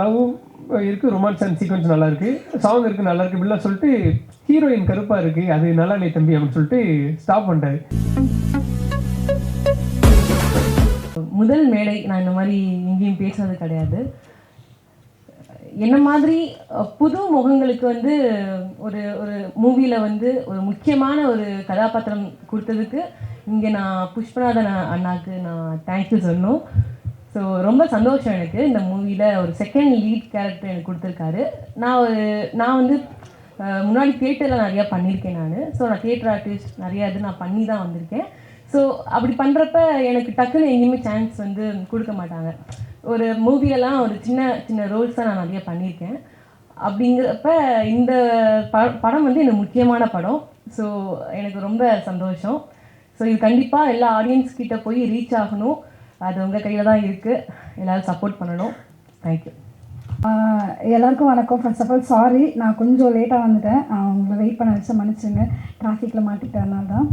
Love இருக்குது romance and sequence நல்லா இருக்கு. சாங் இருக்குது நல்லா இருக்கு. இப்படிலாம் சொல்லிட்டு ஹீரோயின் கருப்பாக இருக்குது அது நல்லா இல்லை தம்பி அப்படின்னு சொல்லிட்டு ஸ்டாப் பண்ணிட்டாரு. முதல் மேடை நான் இந்த மாதிரி எங்கேயும் பேசுனது கிடையாது. என்ன மாதிரி புது முகங்களுக்கு வந்து ஒரு ஒரு மூவியில் வந்து ஒரு முக்கியமான ஒரு கதாபாத்திரம் கொடுத்ததுக்கு இங்கே நான் புஷ்பநாதன் அண்ணாக்கு நான் தேங்க்யூ சொன்னோம் ஸோ ரொம்ப சந்தோஷம் எனக்கு. இந்த மூவியில் ஒரு செகண்ட் லீட் கேரக்டர் எனக்கு கொடுத்துருக்காரு. நான் ஒரு நான் வந்து முன்னாடி தியேட்டரில் நிறையா பண்ணியிருக்கேன் நான். ஸோ நான் தியேட்டர் ஆர்டிஸ்ட் நிறையா இது நான் பண்ணி தான் வந்திருக்கேன். ஸோ அப்படி பண்ணுறப்ப எனக்கு டக்குன்னு எங்கேயுமே சான்ஸ் வந்து கொடுக்க மாட்டாங்க. ஒரு மூவிலலாம் ஒரு சின்ன சின்ன ரோல்ஸ் தான் நான் நிறைய பண்ணியிருக்கேன். அப்படிங்கிறப்ப இந்த ப படம் வந்து எனக்கு முக்கியமான படம். ஸோ எனக்கு ரொம்ப சந்தோஷம். ஸோ இது கண்டிப்பாக எல்லா ஆடியன்ஸ் கிட்ட போய் ரீச் ஆகணும். அது உங்கள் கையில் தான் இருக்குது எல்லோரும் சப்போர்ட் பண்ணணும். தேங்க்யூ எல்லாருக்கும் வணக்கம். ஃபர்ஸ்ட் ஆஃப் ஆல் சாரி நான் கொஞ்சம் லேட்டாக வந்துட்டேன். உங்களை வெயிட் பண்ண வச்சு மன்னிச்சுங்க டிராஃபிக்கில் மாட்டிக்கிட்டதுனால தான்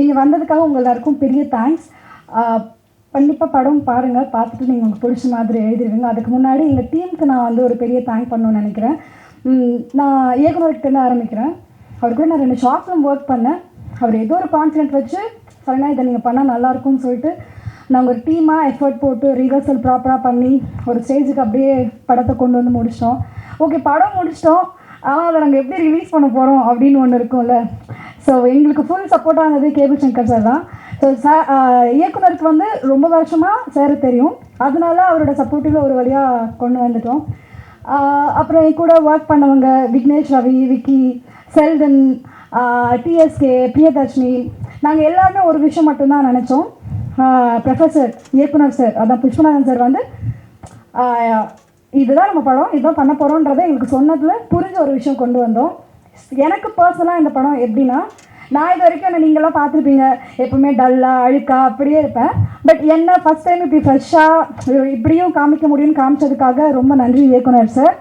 இங்கே வந்ததுக்காக உங்கள் எல்லாருக்கும் பெரிய தேங்க்ஸ் கண்டிப்பாக படம் பாருங்கள் பார்த்துட்டு நீங்கள் உங்களுக்கு பிடிச்ச மாதிரி எழுதிடுவீங்க அதுக்கு முன்னாடி எங்கள் டீமுக்கு நான் வந்து ஒரு பெரிய தேங்க் பண்ணணும்னு நினைக்கிறேன். நான் நான் இயக்குனர்கிட்ட ஆரம்பிக்கிறேன். அவர் கூட நான் ரெண்டு ஷார்ட் ஃபிலிம் ஒர்க் பண்ணேன். அவர் ஏதோ ஒரு கான்ஃபிடென்ட் வச்சு சரிண்ணா இதை நீங்கள் பண்ணால் நல்லாயிருக்கும்னு சொல்லிட்டு நாங்கள் ஒரு டீமாக எஃபர்ட் போட்டு ரிஹர்சல் ப்ராப்பராக பண்ணி ஒரு ஸ்டேஜுக்கு அப்படியே படத்தை கொண்டு வந்து முடிச்சிட்டோம். ஓகே படம் முடிச்சிட்டோம். ஆனால் அதை நாங்கள் எப்படி ரிலீஸ் பண்ண போகிறோம் அப்படின்னு ஒன்று இருக்கும்ல. ஸோ எங்களுக்கு ஃபுல் சப்போர்ட்டாக இருந்தது கேபிள் சங்கர் சார் தான். ஸோ சார் இயக்குனருக்கு வந்து ரொம்ப வருஷமாக சார் தெரியும். அதனால அவரோட சப்போர்ட்டில் ஒரு வழியாக கொண்டு வந்துட்டோம். அப்புறம் என் கூட ஒர்க் பண்ணவங்க விக்னேஷ் ரவி விக்கி செல்டன் டிஎஸ்கே பிரியதர்ஷினி நாங்கள் எல்லாருமே ஒரு விஷயம் மட்டும்தான் நினச்சோம். ப்ரொஃபஸர் இயக்குனர் சார் அதான் புஷ்பநாதன் சார் வந்து இதுதான் நம்ம படம் இதுதான் பண்ண போகிறோன்றதை எங்களுக்கு சொன்னதில் புரிஞ்ச ஒரு விஷயம் கொண்டு வந்தோம். எனக்கு பர்சனலாக இந்த படம் எப்படின்னா நான் இது வரைக்கும் என்ன நீங்களாம் பார்த்துருப்பீங்க எப்பவுமே டல்லாக அழுக்கா அப்படியே இருப்பேன். பட் என்ன ஃபஸ்ட் டைம் இப்படி ஃப்ரெஷ்ஷாக இப்படியும் காமிக்க முடியும்னு காமிச்சதுக்காக ரொம்ப நன்றி இயக்குனர் சார்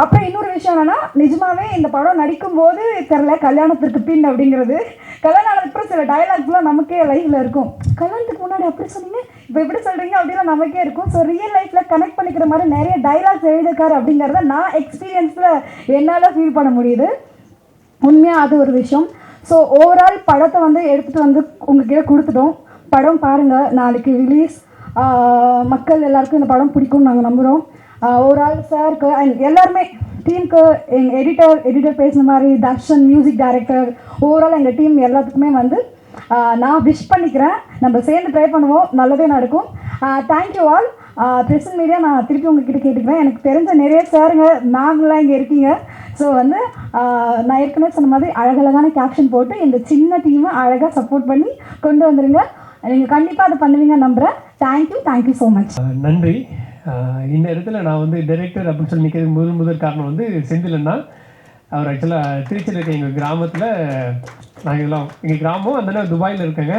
அப்புறம் இன்னொரு விஷயம் என்னன்னா நிஜமாவே இந்த படம் நடிக்கும் போது தெரில கல்யாணத்திற்கு பின் அப்படிங்கிறது. கல்யாணம் அப்புறம் சில டயலாக்ஸ்லாம் நமக்கே லைஃப்ல இருக்கும். கல்யாணத்துக்கு முன்னாடி அப்படி சொன்னீங்க? இப்போ எப்படி சொல்றீங்க? அப்படின்னா நமக்கே இருக்கும். ஸோ ரியல் லைஃப்ல கனெக்ட் பண்ணிக்கிற மாதிரி நிறைய டைலாக்ஸ் எழுதிருக்காரு அப்படிங்கிறத நான் எக்ஸ்பீரியன்ஸ்ல என்னால் ஃபீல் பண்ண முடியுது. உண்மையாக அது ஒரு விஷயம். ஸோ ஓவரால் படத்தை வந்து எடுத்துகிட்டு வந்து உங்ககிட்ட கொடுத்துட்டோம். படம் பாருங்கள் நாளைக்கு ரிலீஸ் மக்கள் எல்லாருக்கும் இந்த படம் பிடிக்கும்னு நாங்கள் நம்புகிறோம் ஓவரால் சாருக்கு அண்ட் எல்லாருமே டீமுக்கு எங்கள் எடிட்டர் எடிட்டர் பேசின மாதிரி தர்ஷன் மியூசிக் டைரக்டர் ஓவரால் எங்கள் டீம் எல்லாத்துக்குமே வந்து நான் விஷ் பண்ணிக்கிறேன். நம்ம சேர்ந்து ட்ரை பண்ணுவோம். நல்லதே நடக்கும். தேங்க்யூ ஆல் பிரசன் மீடியா நான் திருப்பி உங்ககிட்ட கேட்டுக்கிறேன். எனக்கு தெரிஞ்ச நிறைய சாருங்க மேம்லாம் இங்கே இருக்கீங்க. ஸோ வந்து நான் ஏற்கனவே சொன்ன மாதிரி அழகழகான கேப்ஷன் போட்டு இந்த சின்ன டீமை அழகாக சப்போர்ட் பண்ணி கொண்டு வந்துடுங்க நீங்கள் கண்டிப்பாக அதை பண்ணுவீங்க நம்புகிறேன் தேங்க்யூ தேங்க்யூ ஸோ மச் நன்றி. இந்த இடத்துல நான் வந்து டைரக்டர் அப்படின்னு சொல்லி நிற்கிறது முதல் முதல் காரணம் வந்து செந்திலன்னா அவர் ஆக்சுவலாக திருச்சியில் இருக்க எங்கள் கிராமத்தில் நாங்கள் எல்லாம் எங்கள் கிராமம் அந்த நேரம் துபாயில் இருக்கேங்க.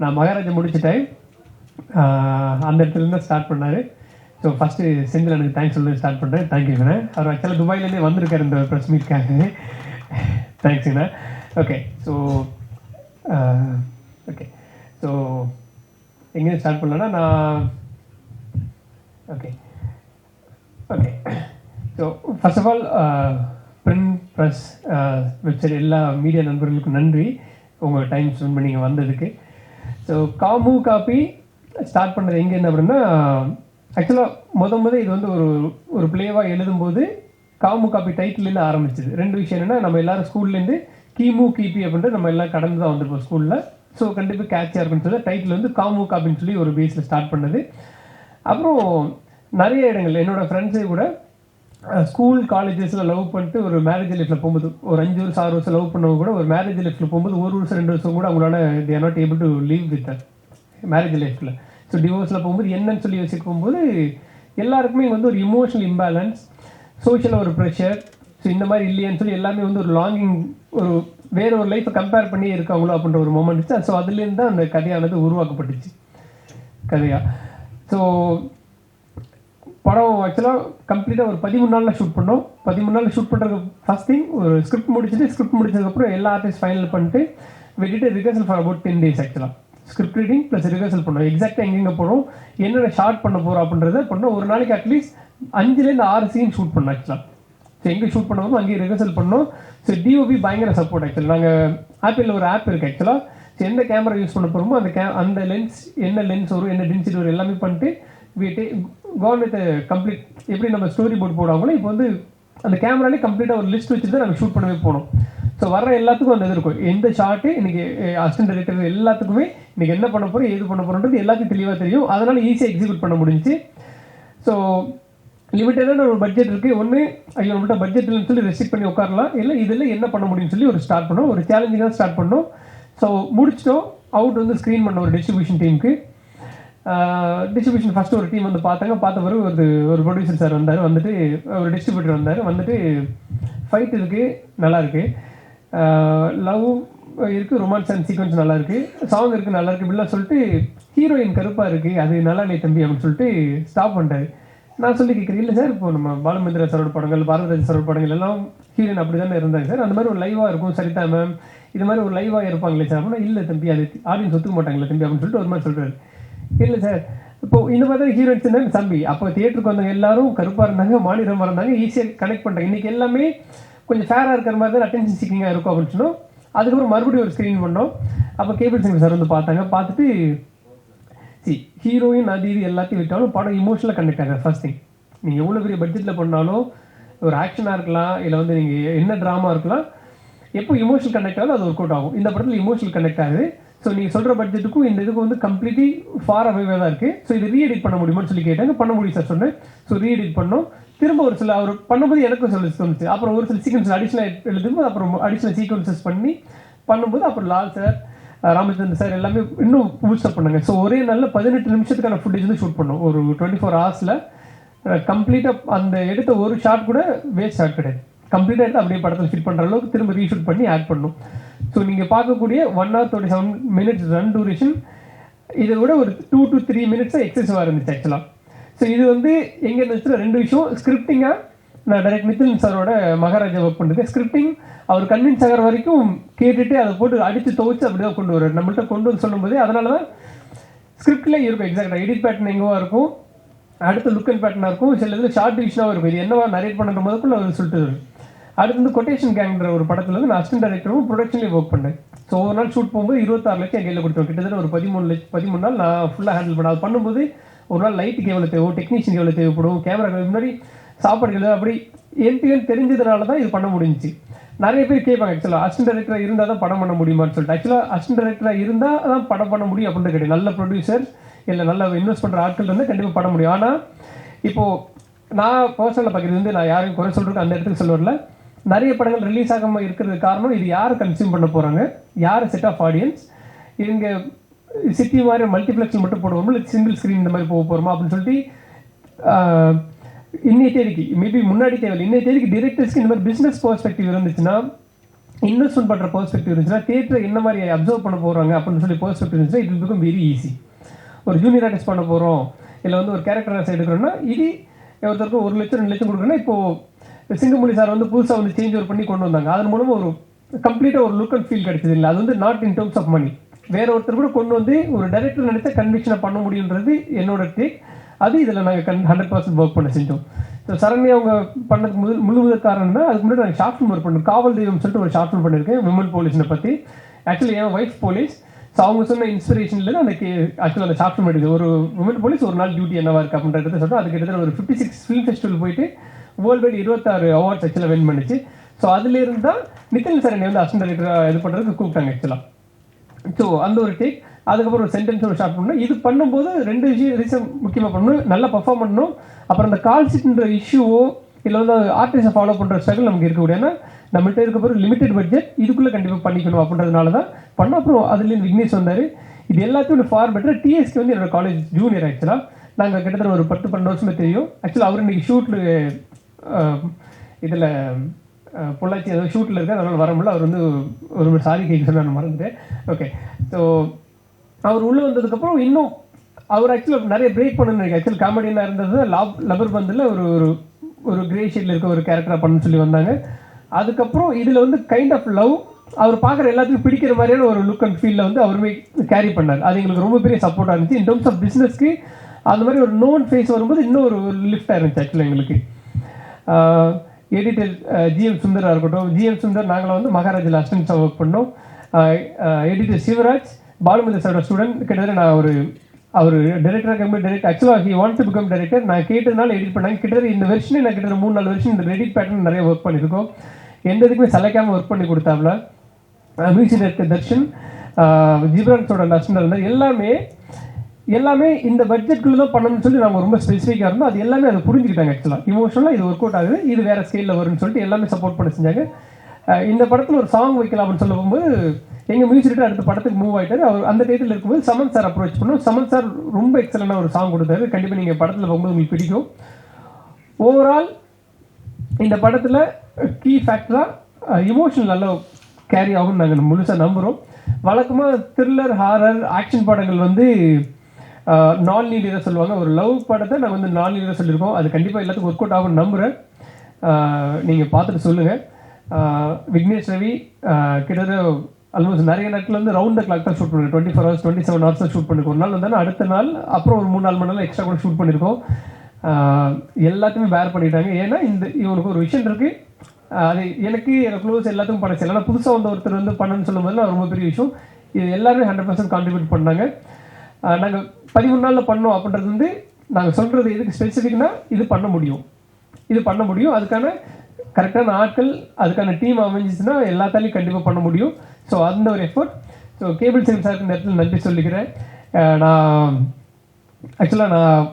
நான் மகாராஜா முடிச்சிட்டேன். அந்த இடத்துலருந்து ஸ்டார்ட் பண்ணார். ஸோ ஃபஸ்ட்டு செந்தில் எனக்கு தேங்க்ஸ் சொல்லி ஸ்டார்ட் பண்ணுறேன் தேங்க்யூங்கண்ணே அவர் ஆக்சுவலாக துபாயிலேருந்தே வந்திருக்கார் இந்த ப்ரெஸ் மீட்காக தேங்க்ஸுங்கண்ணா ஓகே ஸோ ஓகே ஸோ எங்கேயும் ஸ்டார்ட் பண்ணலன்னா நான் okay okay so first of all print press website எல்லா மீடியா நண்பர்களுக்கும் நன்றி. உங்கள் டைம் ஸ்பெண்ட் பண்ணி இங்கே வந்ததுக்கு. ஸோ காமு காப்பி ஸ்டார்ட் பண்ணது எங்கே என்ன அப்படின்னா ஆக்சுவலாக முத முத இது வந்து ஒரு ஒரு பிளேவாக எழுதும்போது காமு காப்பி டைட்டிலேருந்து ஆரம்பிச்சது. ரெண்டு விஷயம் என்னென்னா நம்ம எல்லாரும் ஸ்கூல்லேருந்து கிமு கிபி அப்படின்ட்டு நம்ம எல்லாம் கடந்து தான் வந்திருப்போம் ஸ்கூலில் ஸோ கண்டிப்பாக கேட்சியாக இருக்குன்னு சொல்லி டைட்டில் வந்து காமு காப்பின்னு சொல்லி ஒரு பேஸில் ஸ்டார்ட் பண்ணது. அப்புறம் நிறைய இடங்கள். என்னோட ஃப்ரெண்ட்ஸே கூட ஸ்கூல் காலேஜஸில் லவ் பண்ணிட்டு ஒரு மேரேஜ் லைஃப்பில் போகும்போது ஒரு அஞ்சு வருஷம் ஆறு வருஷம் லவ் பண்ணவங்க கூட ஒரு மேரேஜ் லைஃப்பில் போகும்போது ஒரு வருஷம் ரெண்டு வருஷம் கூட அவங்களால they are not able to leave with marriage லைஃப்பில் ஸோ டிவோர்ஸில் போகும்போது என்னன்னு சொல்லி யோசிக்க போகும்போது எல்லாருக்குமே வந்து ஒரு இமோஷனல் இம்பேலன்ஸ் சோஷியல் ஒரு ப்ரெஷர் ஸோ இந்த மாதிரி இல்லையான்னு சொல்லி எல்லாமே வந்து ஒரு லாங்கிங் ஒரு வேற ஒரு லைஃப்பை கம்பேர் பண்ணி இருக்காங்களோ அப்படின்ற ஒரு மூமெண்ட் இருந்துச்சு ஸோ அதுலேருந்து தான் அந்த கதையானது உருவாக்கப்பட்டுச்சு. கதையாக ஸோ படம் ஆக்சுவலாக கம்ப்ளீட்டாக ஒரு பதிமூணு நாளில் ஷூட் பண்ணோம். பதிமூணு நாளில் ஷூட் பண்ணுறது ஃபஸ்ட் திங் ஒரு ஸ்கிரிப்ட் முடிச்சுட்டு ஸ்கிரிப்ட் முடிச்சதுக்கப்புறம் எல்லா ஆர்டிஸ்ட் ஃபைனல் பண்ணிட்டு வெட்டிட்டு rehearsal for about ten days ஆக்சுவலாக ஸ்கிரிப்ட் ரீடிங் ப்ளஸ் ரிகர்சல் பண்ணோம். எக்ஸாக்டாக எங்கெங்கே போகிறோம் என்னென்ன ஷார்ட் பண்ண போகிறோம் அப்படின்றத பண்ணோம் ஒரு நாளைக்கு அட்லீஸ்ட் அஞ்சுலேருந்து ஆறு சீன் ஷூட் பண்ணோம் ஆக்சுவலாக ஸோ எங்கே ஷூட் பண்ணுவோமோ அங்கேயே ரிகர்சல் பண்ணோம். ஸோ டிஓபி பயங்கர சப்போர்ட் ஆக்சுவலாக நாங்கள் ஆப்பிளில் ஒரு ஆப் இருக்குது ஆக்சுவலாக எந்த கேமரா யூஸ் பண்ண போகிறோமோ அந்த கே அந்த லென்ஸ் என்ன லென்ஸ் வரும் என்ன டென்சிட்டி வரும் எல்லாமே பண்ணிட்டு வீட்டு கான் வித் கம்ப்ளீட் எப்படி நம்ம ஸ்டோரி போர்ட் போடுவாங்களோ இப்போ வந்து அந்த கேமராலே கம்ப்ளீட்டாக ஒரு லிஸ்ட் வச்சுட்டு நாங்கள் ஷூட் பண்ணவே போனோம் ஸோ வர எல்லாத்துக்கும் அந்த இது இருக்கும். எந்த ஷார்ட்டு இன்னைக்கு அசிஸ்டன்ட் டைரக்டர் எல்லாத்துக்குமே இன்றைக்கி என்ன பண்ண போகிறோம் ஏது பண்ண போகிறோன்றது எல்லாத்தையும் தெளிவாக தெரியும். அதனால் ஈஸியாக எக்ஸிக்யூட் பண்ண முடிஞ்சுச்சு. ஸோ லிமிட்டடான ஒரு பட்ஜெட் இருக்குது ஒன்று ஐயோ நம்மள்ட்ட பட்ஜெட் இல்லைன்னு சொல்லி ரெஸ்ட்ரிக்ட் பண்ணி உட்காரலாம். இல்லை இதில் என்ன பண்ண முடியும்னு சொல்லி ஒரு ஸ்டார்ட் பண்ணோம் ஒரு சேலஞ்சிங்காக ஸ்டார்ட் பண்ணோம் ஸோ முடிச்சிட்டோம். அவுட் வந்து ஸ்க்ரீன் பண்ண ஒரு டிஸ்ட்ரிபியூஷன் டீமுக்கு டிஸ்ட்ரிபியூஷன் ஃபஸ்ட்டு ஒரு டீம் வந்து பார்த்தாங்க. பார்த்த பிறகு ஒரு ஒரு ப்ரொடியூசர் சார் வந்தார். வந்துட்டு ஒரு டிஸ்ட்ரிபியூட்டர் வந்தார். வந்துட்டு ஃபைட் இருக்குது நல்லாயிருக்கு லவ் இருக்குது ரொமான்ஸ் அண்ட் சீக்வன்ஸ் நல்லாயிருக்கு சாங் இருக்குது நல்லா இருக்கு. இப்படிலாம் சொல்லிட்டு ஹீரோயின் கருப்பாக இருக்குது அது நல்லா இல்லை தம்பி அப்படின்னு சொல்லிட்டு ஸ்டாப் பண்ணிட்டாரு. நான் சொல்லி கேட்குறேன் இல்லை சார் இப்போ நம்ம பாலமந்திர சரோட படங்கள் பாரதிராஜ் சரோட படங்கள் எல்லாம் ஹீரோயின் அப்படி தானே இருந்தாங்க சார் அந்த மாதிரி ஒரு லைவாக இருக்கும். சரிதா மேம் இது மாதிரி ஒரு லைவாக இருப்பாங்களே சார்? அப்படின்னா இல்லை தம்பி அது ஆடியன்ஸ் ஒத்துக்க மாட்டாங்களே தம்பி அப்படின்னு சொல்லிட்டு ஒரு மாதிரி சொல்கிறாரு இல்லை சார் இப்போ இந்த மாதிரி தான் ஹீரோயின்ஸ் இருந்தாங்க தம்பி. அப்போ தியேட்டருக்கு வந்தவங்க எல்லாரும் கருப்பாக இருந்தாங்க மாநிலமாக இருந்தாங்க ஈஸியாக கனெக்ட் பண்ணுறாங்க இன்றைக்கி எல்லாமே கொஞ்சம் ஃபேராக இருக்கிற மாதிரி தான் அட்டென்ஷன் சீக்கிங்காக இருக்கும் அப்படின்னு சொன்னோம். அதுக்கப்புறம் மறுபடியும் ஒரு ஸ்க்ரீன் பண்ணோம். அப்போ கேபிள் சிங் சார் வந்து பார்த்தாங்க. பார்த்துட்டு சி ஹீரோயின் அது இது எல்லாத்தையும் விட்டாலும் படம் இமோஷனலாக கனெக்ட் ஆகாது. ஃபர்ஸ்ட் திங் நீங்கள் எவ்வளோ பெரிய பட்ஜெட்டில் பண்ணாலும் ஒரு ஆக்ஷனாக இருக்கலாம் இல்லை வந்து நீங்கள் என்ன ட்ராமா இருக்கலாம் எப்போ இமோஷனல் கனெக்ட் ஆகும் அது ஒர்க் அவுட் ஆகும். இந்த படத்தில் இமோஷனல் கனெக்ட் ஆகுது. ஸோ நீங்கள் சொல்கிற பட்ஜெட்டுக்கும் இந்த இதுக்கும் வந்து கம்ப்ளீட்லி ஃபார் அவைவாக தான் இருக்குது ஸோ இது ரீஎடிட் பண்ண முடியுமான்னு சொல்லி கேட்டாங்க. பண்ண முடியும் சார் சொன்னேன். ஸோ ரீஎடிட் பண்ணோம். திரும்ப ஒரு சில அவர் பண்ணும்போது எனக்கும் சொல்லி தோணுச்சு. அப்புறம் ஒரு சில சீக்வன்ஸ் அடிஷனல் எழுதும்போது அப்புறம் அடிஷ்னல் சீக்வன்சஸ் பண்ணி பண்ணும்போது அப்புறம் லால் சார் ராமச்சந்திரன் சார் எல்லாமே இன்னும் பூஸ்டப் பண்ணாங்க. ஸோ ஒரே நல்ல பதினெட்டு நிமிஷத்துக்கான ஃபுட்டேஜ் வந்து ஷூட் பண்ணோம். ஒரு டுவெண்ட்டி ஃபோர் ஹவர்ஸில் கம்ப்ளீட்டாக அந்த எடுத்த ஒரு ஷாட் கூட வேஸ்ட் ஷாட் கிடையாது. கம்ப்ளீட்டாக எடுத்து அப்படியே படத்தில் ஃபிட் பண்ணுற அளவுக்கு திரும்ப ரீஷூட் பண்ணி ஆட் பண்ணும். ஸோ நீங்கள் பார்க்கக்கூடிய one hour twenty seven minutes run duration இதை விட ஒரு டூ டு த்ரீ மினிட்ஸாக எக்ஸசிவாக இருந்துச்சு ஆக்சுவலாக ஸோ இது வந்து எங்கே இருந்துச்சுன்னா ரெண்டு விஷயம். ஸ்கிரிப்டிங்காக நான் டைரக்ட் மித்தின் சாரோட மகாராஜா ஒர்க் பண்ணுறது ஸ்கிரிப்டிங் அவர் கன்வின்ஸ் ஆகிற வரைக்கும் கேட்டுட்டு அதை போட்டு அடித்து துவைச்சு அப்படி தான் கொண்டு வருவார். நம்மள்ட்ட கொண்டு வந்து சொல்லும்போது அதனால தான் ஸ்கிரிப்டில் இருக்கும் எக்ஸாக்டாக எடிட் பேட்டர்ன் எங்கேவா இருக்கும். அடுத்த லுக் அண்ட் பேட்டர்னாக இருக்கும். சில இதில் ஷார்ட் டிவிஷனாகவும் இருக்கும். இது என்னவா நரேட் பண்ணுற முதற்குள்ள அவர் சொல்லிட்டு அடுத்து வந்து கொட்டேஷன் கேங்ன்ற ஒரு படத்தில் வந்து நான் அசிஸ்டன்ட் டைரக்டரும் ப்ரொடக்ஷன்லேயே ஒர்க் பண்ணேன் ஸோ ஒரு நாள் ஷூட் போகும்போது இருபத்தாறு லட்சம் கையில் கொடுத்தோம் கிட்டத்தட்ட ஒரு பதிமூணு லட்சம் பதிமூணு நாள் நான் ஃபுல்லாக ஹேண்டில் பண்ணேன். அது பண்ணும்போது ஒரு நாள் லைட்டுக்கு எவ்வளோ தேவை டெக்னீஷியன் எவ்வளோ தேவைப்படும் கேமரா முன்னாடி சாப்பாடுகள் அப்படி என் தெரிஞ்சதுனால தான் இது பண்ண முடிஞ்சிச்சு. நிறைய பேர் கேட்பாங்க ஆக்சுவலாக அசிஸ்டன்ட் டைரக்டராக இருந்தால் தான் படம் பண்ண முடியுமான்னு சொல்லிட்டு. ஆக்சுவலாக அசிஸ்டன்ட் டைரக்டராக இருந்தால் தான் படம் பண்ண முடியும் அப்படின்றது கிடையாது. நல்ல ப்ரொடியூசர் இல்லை நல்ல இன்வெஸ்ட் பண்ணுற ஆட்கள் இருந்தால் கண்டிப்பாக பண்ண முடியும். ஆனால் இப்போது நான் பர்சனலாக பார்க்குறது வந்து நான் யாரையும் குறை சொல்கிறதுக்கு அந்த இடத்துக்கு சொல்ல வரல. நிறைய படங்கள் ரிலீஸ் ஆகாமல் இருக்கிறது காரணம் இது யார் கன்சியூம் பண்ண போகிறாங்க யார் செட் ஆஃப் ஆடியன்ஸ் இவங்க சிட்டி மாதிரி மல்டிப்ளெக்ஸ் மட்டும் போடுவோம்? இல்லை சிங்கிள் ஸ்க்ரீன் இந்த மாதிரி போக போகிறோமா அப்படின்னு சொல்லிட்டு இன்னைய தேதிக்கு மேபி முன்னாடி தேவை இன்னைய தேதிக்கு டிரெக்டர்ஸ்க்கு இந்த மாதிரி பிஸ்னஸ் பெர்ஸ்பெக்டிவ் இருந்துச்சுன்னா இன்வெஸ்ட்மெண்ட் பண்ணுற பெர்ஸ்பெக்டிவ் இருந்துச்சுன்னா தேட்டரை என்ன மாதிரி அப்சர்வ் பண்ண போகிறாங்க அப்படின்னு சொல்லி பெர்ஸ்பெக்டிவ் இருந்துச்சுன்னா இட் பிகம் வெரி ஈஸி ஒரு ஜூனியர் ஆர்டிஸ்ட் பண்ண போகிறோம் இல்லை வந்து ஒரு கேரக்டர் ஆர்டிஸ்ட் எடுக்கிறோம்னா இது ஒருத்தருக்கு ஒரு லட்சம் ரெண்டு லட்சம் கொடுக்குறோன்னா இப்போது சிங்கமொழி சார் வந்து புதுசாக வந்து சேஞ்ச் ஓவர் பண்ணி கொண்டு வந்தாங்க. அதன் மூலமாக ஒரு கம்ப்ளீட்டாக ஒரு லுக் அண்ட் ஃபீல் கிடைச்சது இல்லை. அது வந்து not in terms of money வேற ஒருத்தர் கூட கொண்டு வந்து ஒரு டைரக்டர் நினைச்சா கன்விக்ஷனை பண்ண முடியுன்றது என்னோட டேக் அது இதில் நாங்கள் கன் ஹண்ட்ரட் பர்சன்ட் ஒர்க் பண்ண செஞ்சோம். ஸோ சரண்யா அவங்க பண்ணதுக்கு முதல் முழு முதல் காரணம் தான் அதுக்கு முன்னாடி நாங்கள் ஷார்ட் ஃபிலிம் ஒர்க் பண்ணோம். காவல் தெய்வம் சொல்லிட்டு ஒரு ஷார்ட் ஃபிலிம் பண்ணியிருக்கேன் விமன் போலீஸை பற்றி ஆக்சுவலி என் ஒய்ஃப் போலீஸ் ஸோ அவங்க சொன்ன இன்ஸ்பிரேஷனில் அந்த ஆக்சுவலாக அந்த ஷார்ட் ஃபிலிம் எடுக்குது ஒரு விமன் போலீஸ் ஒரு நாள் டியூட்டி என்னவா இருக்குது அப்படின்றத சொல்லிட்டு அதுக்கு கிட்டத்தட்ட ஒரு ஃபிஃப்டி சிக்ஸ் ஃபிலிம் ஃபெஸ்டிவல் போயிட்டு வேர்ல்டு வைட் இருபத்தாறு அவார்ட்ஸ் ஆக்சுவலாக வின் பண்ணிச்சு. ஸோ அதுலேருந்து தான் நிதின் சார் என்னை வந்து அசிஸ்டன்ட் டைரக்டராக இது பண்ணுறதுக்கு கூப்பிட்டாங்க ஆக்சுவலாக ஸோ அந்த ஒரு டேக் அதுக்கப்புறம் ஒரு சென்டென்ஸ் ஒரு ஷார்ட் பண்ணணும். இது பண்ணும்போது ரெண்டு விஷயம் ரீசன் முக்கியமாக பண்ணணும். நல்லா பர்ஃபார்ம் பண்ணணும். அப்புறம் அந்த கால் சீட்ன்ற இஷ்யூவோ இல்லை வந்து ஆர்டிஸ்டை ஃபாலோ பண்ணுற ஸ்ட்ரகிள் நமக்கு இருக்கக்கூடிய ஏன்னா நம்மள்ட்ட இருக்க லிமிடெட் பட்ஜெட் இதுக்குள்ளே கண்டிப்பாக பண்ணிக்கணும் அப்படின்றதுனால தான் பண்ண அப்புறம் அதுலேருந்து விக்னேஷ் வந்தார். இது எல்லாத்தையும் ஃபார் பெட்டர் டிஎஸ்கே வந்து என்னோட காலேஜ் ஜூனியர் ஆக்சுவலாக நாங்கள் கிட்டத்தட்ட ஒரு பத்து பன்னெண்டு வருஷமே தெரியும். ஆக்சுவலாக அவர் இன்றைக்கி ஷூட்டில் இதில் பொள்ளாச்சி ஏதோ ஷூட்டில் இருக்கு அதனால் வர முடியல. அவர் வந்து ஒரு சாரி கேட்க சொன்னார் நான் மறந்துட்டேன். ஓகே ஸோ அவர் உள்ளே வந்ததுக்கப்புறம் இன்னும் அவர் ஆக்சுவலாக நிறைய பிரேக் பண்ணணும் ஆக்சுவல் காமெடியெலாம் இருந்தது லவ் லவர் பந்தில் ஒரு ஒரு ஒரு கிரே ஷேடில் இருக்க ஒரு கேரக்டராக பண்ண சொல்லி வந்தாங்க. அதுக்கப்புறம் இதில் வந்து கைண்ட் ஆஃப் லவ் அவர் பார்க்குற எல்லாத்துக்கும் பிடிக்கிற மாதிரியான ஒரு லுக் அண்ட் ஃபீலில் வந்து அவருமே கேரி பண்ணார். அது எங்களுக்கு ரொம்ப பெரிய சப்போர்ட்டாக இருந்துச்சு. இன் டர்ம்ஸ் ஆஃப் பிஸ்னஸ்க்கு அந்த மாதிரி ஒரு நோன் ஃபேஸ் வரும்போது இன்னும் ஒரு லிஃப்டாக இருந்துச்சு ஆக்சுவலாக எங்களுக்கு. எடிட்டர் ஜிஎம் சுந்தராக இருக்கட்டும். ஜிஎம் சுந்தர் நாங்கள் வந்து மகாராஜில் அசிஸ்டன்ஸாக ஒர்க் பண்ணோம். எடிட்டர் சிவராஜ் பாலுமதி சாரோட ஸ்டூடெண்ட் கிட்டத்தட்ட நான் ஒரு அவர் டேரக்டராக கம்பெனி டேரக்டர் ஆக்சுவலாக he want to become director நான் கேட்டதுனால எடிட் பண்ணாங்க கிட்டத்தட்ட இந்த வருஷனே நான் கிட்டத்தட்ட மூணு நாலு வருஷம் இந்த எடிட் பேட்டர்ன் நிறைய ஒர்க் பண்ணியிருக்கோம் எந்த இதுக்குமே சலைக்காமல் ஒர்க் பண்ணி கொடுத்தாப்ல. மியூசிக் டேரக்டர் தர்ஷன் ஜிப்ரான்ஸோட நஷ்டம் இருந்தால் எல்லாமே எல்லாமே இந்த பட்ஜெட்குள்ள தான் பண்ணணும்னு சொல்லி நாங்கள் ரொம்ப ஸ்பெசிஃபிக்காக இருந்தோம். அது எல்லாமே அதை புரிஞ்சுக்கிட்டாங்க ஆக்சுவலாக இமோஷனலாக இது ஒர்க் அவுட் ஆகுது. இது வேறு ஸ்கேலில் வரும்னு சொல்லிட்டு எல்லாமே சப்போர்ட் பண்ண செஞ்சாங்க. இந்த படத்தில் ஒரு சாங் வைக்கலாம்னு சொல்ல போகும்போது எங்கள் மியூசிக் அடுத்த படத்துக்கு மூவ் ஆகிட்டார் அவர் அந்த டைட்டில் இருக்கும்போது சமன் சார் அப்ரோச் பண்ணோம். சமன் சார் ரொம்ப எக்ஸலண்டாக ஒரு சாங் கொடுத்தாரு. கண்டிப்பாக நீங்கள் படத்தில் போகும்போது உங்களுக்கு பிடிக்கும். ஓவரால் இந்த படத்தில் கீ ஃபேக்டராக இமோஷனல் நல்லா கேரி ஆகும்னு நாங்கள் முழுசாக நம்புகிறோம் வழக்கமாக த்ரில்லர் ஹாரர் ஆக்ஷன் படங்கள் வந்து நான் லீடராக சொல்லுவாங்க. ஒரு லவ் படத்தை நாங்கள் வந்து நான் லீடராக சொல்லியிருக்கோம். அது கண்டிப்பாக எல்லாத்துக்கும் ஒர்க் அவுட் ஆகும் நம்புகிறேன் நீங்கள் பார்த்துட்டு சொல்லுங்கள் விக்னேஷ் ரவி கிட்டத்தட்ட ஆல்மோஸ்ட் நிறைய நாட்கள் வந்து ரவுண்ட் த கிளாக் தான் ஷூட் பண்ணிருக்கோம் twenty four hours twenty seven hours தான் ஷூட் பண்ணிருக்கோம். ஒரு நாள் வந்தாலும் அடுத்த நாள் அப்புறம் ஒரு மூணு நாலு மணி நேரம் எக்ஸ்ட்ரா கூட ஷூட் பண்ணியிருக்கோம் எல்லாத்தையுமே பேர் பண்ணிட்டாங்க. ஏன்னா இந்த இவனுக்கு ஒரு விஷயம் இருக்குது அது எனக்கு எனக்கு க்ளோஸ் எல்லாத்துக்கும் பண்ண செய்யலாம் புதுசாக வந்த ஒருத்தர் வந்து பண்ணணும்னு சொல்லும்போது ரொம்ப பெரிய விஷயம் இது எல்லாருமே ஹண்ட்ரட் பர்சன்ட் கான்ட்ரிபியூட் பண்ணாங்க. நாங்கள் பதிமூணு நாளில் பண்ணோம் அப்படின்றது வந்து நாங்கள் சொல்கிறது எதுக்கு ஸ்பெசிஃபிக்னா இது பண்ண முடியும். இது பண்ண முடியும். அதுக்கான கரெக்டான ஆட்கள் அதுக்கான டீம் அமைஞ்சிச்சுன்னா எல்லாத்தாலையும் கண்டிப்பாக பண்ண முடியும். ஸோ அந்த ஒரு எஃபர்ட் ஸோ கேபிள் சேல் சாருக்கு இந்த இடத்துல நன்றி சொல்லிக்கிறேன். நான் ஆக்சுவலாக நான்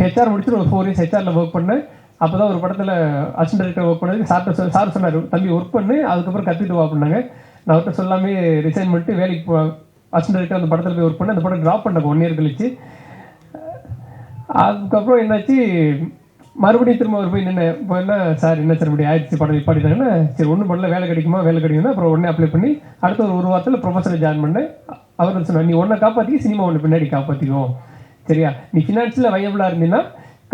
ஹெச்ஆர் முடிச்சுட்டு ஒரு ஃபோர் இயர்ஸ் ஹெச்ஆரில் ஒர்க் பண்ணேன். அப்போ தான் ஒரு படத்தில் அசிஸ்டன்ட் டைரக்டர் ஒர்க் பண்ணது சார்ட்ட சார் சொன்னார் தம்பி ஒர்க் பண்ணு அதுக்கப்புறம் கற்றுட்டு வா அப்படின்னாங்க. நான் அவர்கிட்ட சொல்லாமே ரிசைன் பண்ணிட்டு வேலைக்கு அசன் அசிஸ்டன்ட் டைரக்டர் அந்த படத்தில் போய் ஒர்க் பண்ணி அந்த படம் ட்ராப் பண்ண ஒன் இயர் கழிச்சு. அதுக்கப்புறம் என்னாச்சு மறுபடியும் திரும்ப அவர் போய் நின்று இப்போ என்ன சார் என்ன சார் இப்படி ஆயிடுச்சு படம் பாடிட்டாங்கன்னா சரி ஒன்றும் பண்ணல வேலை கிடைக்குமா வேலை கிடைக்கும்னா அப்புறம் உடனே அப்ளை பண்ணி அடுத்த ஒரு ஒரு வாரத்தில் ப்ரொஃபஸரை ஜாயின் பண்ணேன் அவர் சொன்னார் நீ ஒன்றை காப்பாற்றி சினிமா ஒன்று பின்னாடி காப்பாற்றிக்கும் சரியா? நீ ஃபினான்ஷியலாக வையபிளாக இருந்தீங்கன்னா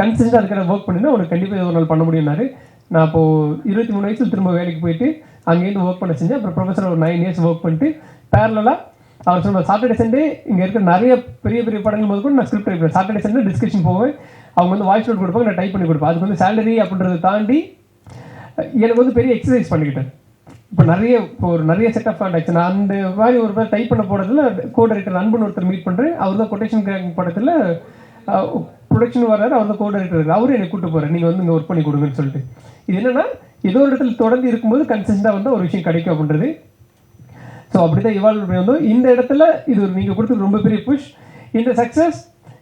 கன்சிஸ்டாக இருக்கிற ஒர்க் பண்ணினா உனக்கு கண்டிப்பாக ஒரு நாள் பண்ண முடியும்னாரு. நான் அப்போது இருபத்தி மூணு வயசில் திரும்ப வேலைக்கு போயிட்டு அங்கேருந்து ஒர்க் பண்ண செஞ்சேன். அப்புறம் ப்ரொஃபஸர் ஒரு நைன் இயர்ஸ் ஒர்க் பண்ணிட்டு பேரலாக அவர் சொன்ன சாட்டர்டே சண்டே இங்கே இருக்கிற நிறைய பெரிய பெரிய படங்கள் போது கூட நான் script type Saturday Sunday discussion போவேன். அவங்க வந்து வாய்ஸ் நோட் கொடுப்பாங்க நான் டைப் பண்ணி கொடுப்பேன். அதுக்கு வந்து சேலரி அப்படின்றத தாண்டி எனக்கு வந்து பெரிய எக்ஸசைஸ் பண்ணிக்கிட்டேன். இப்போ நிறைய இப்போ ஒரு நிறைய செட் ஆஃப் கான்டாக்ட்ஸ் நான் அந்த மாதிரி ஒரு பேர் டைப் பண்ண போகிறதுல கோ டைரக்டர் அன்புன்னு ஒருத்தர் மீட் பண்ணுறேன் அவர் தான் கொட்டேஷன் கிராங் படத்தில் ப்ரொடக்ஷன் வர்றாரு அவர் தான் கோ டைரக்டர் அவரும் என்னை கூட்டு போகிறேன் நீங்கள் வந்து இங்கே ஒர்க் பண்ணி கொடுங்கன்னு சொல்லிட்டு. இது என்னென்னா ஏதோ ஒரு இடத்துல தொடர்ந்து இருக்கும்போது கன்சிஸ்டாக வந்து ஒரு விஷயம் கிடைக்கும் அப்படின்றது. ஸோ அப்படி தான் இவால்வ் பண்ணி வந்தோம் இந்த இடத்துல இது ஒரு நீங்கள் கொடுத்தது ரொம்ப பெரிய புஷ் இந்த சக்ஸஸ்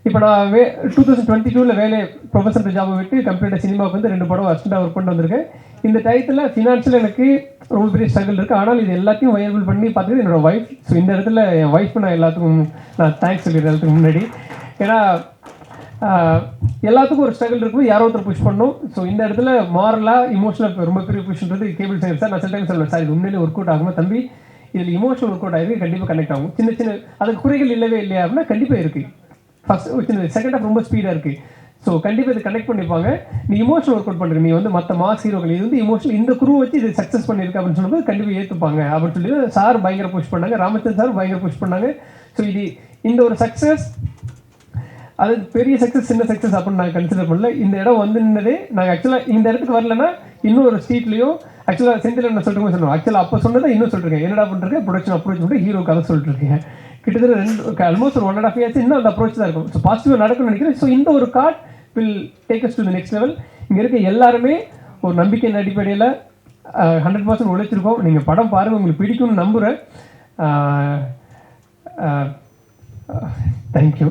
இப்போ நான் வே டூ தௌசண்ட் டுவெண்ட்டி டூவில் வேலையை ப்ரொஃபஸர் ஜாபை விட்டு கம்ப்ளீட்டாக சினிமாவுக்கு வந்து ரெண்டு படம் அசிஸ்டண்டாக ஒர்க் பண்ணிட்டு வந்திருக்கேன். இந்த டயத்தில் ஃபினான்ஷியல் எனக்கு ரொம்ப பெரிய ஸ்ட்ரகிள் இருக்குது ஆனால் இது எல்லாத்தையும் வயபிள் பண்ணி பார்த்துட்டு என்னோட ஒய்ஃப் ஸோ இந்த இடத்துல என் ஒய்ஃப் நான் எல்லாத்துக்கும் நான் தேங்க்ஸ் சொல்லிடுறேன் எல்லாத்துக்கு முன்னாடி. ஏன்னா எல்லாத்துக்கும் ஒரு ஸ்ட்ரகிள் இருக்கும் யாரோ ஒருத்தர் புஷ் பண்ணும். ஸோ இந்த இடத்துல மாரலாக இமோஷனல் ரொம்ப பெரிய புஷ்ன்றது கேபிள் சார் நான் சில டைம் சொல்லுவேன் சார் இது உண்மையிலே ஒர்க் அவுட் ஆகுமா தம்பி? இதில் இமோஷனல் ஒர்க் அவுட் ஆகிருக்கு கண்டிப்பாக கனெக்ட் ஆகும். சின்ன சின்ன அதுக்கு குறைகள் இல்லவே இல்லையா அப்படின்னா கண்டிப்பாக இருக்குது ஃபஸ்ட் சின்ன செகண்ட் ஆஃப் ரொம்ப ஸ்பீடாக இருக்குது ஸோ கண்டிப்பாக இது கனெக்ட் பண்ணிப்பாங்க. நீ இமோஷனல் ஒர்க் அவுட் பண்ணுற நீ வந்து மற்ற மாஸ் ஹீரோக்கள் இது வந்து இமோஷனல் இந்த குரூ வச்சு இது சக்ஸஸ் பண்ணியிருக்கு அப்படின்னு சொல்லும்போது கண்டிப்பாக ஏற்றுப்பாங்க அப்படின்னு சொல்லி சார் பயங்கர புஷ் பண்ணாங்க. ராமச்சந்திரன் சார் பயங்கர புஷ் பண்ணாங்க. ஸோ இது இந்த ஒரு சக்ஸஸ் அது பெரிய சக்ஸஸ் சின்ன சக்ஸஸ் அப்படின்னு நாங்கள் கன்சிடர் பண்ணல. இந்த இடம் வந்து நின்னதே நாங்கள் ஆக்சுவலாக இந்த இடத்துக்கு வரலன்னா இன்னொரு ஒரு ஸ்ட்ரீட்லையும் ஆக்சுவலாக செந்தில் என்ன சொல்லிட்டு சொன்னோம் ஆக்சுவலாக அப்போ சொன்னதை இன்னும் சொல்லிருக்கேன் என்னடா பண்ணுறது ப்ரொடக்ஷன் அப்ரோச் பண்ணிட்டு ஹீரோ கதை சொல்லிட்டு இருக்கேன் கிட்டத்தட்ட ரெண்டு ஆல்மோஸ்ட் ஒரு ஒன் அண்ட் ஆஃப் இயர்ஸ் இன்னும் அந்த அப்ரோச் தான் இருக்கும். ஸோ பாசிட்டிவாக நடக்கும்னு நினைக்கிறேன். ஸோ இந்த ஒரு card will take us to the next level இங்கே இருக்க எல்லாருமே ஒரு நம்பிக்கையின் அடிப்படையில் ஹண்ட்ரட் பர்சன்ட் உழைச்சிருக்கோம். நீங்கள் படம் பாருங்கள் உங்களுக்கு பிடிக்கும்னு நம்புகிறேன் தேங்க்யூ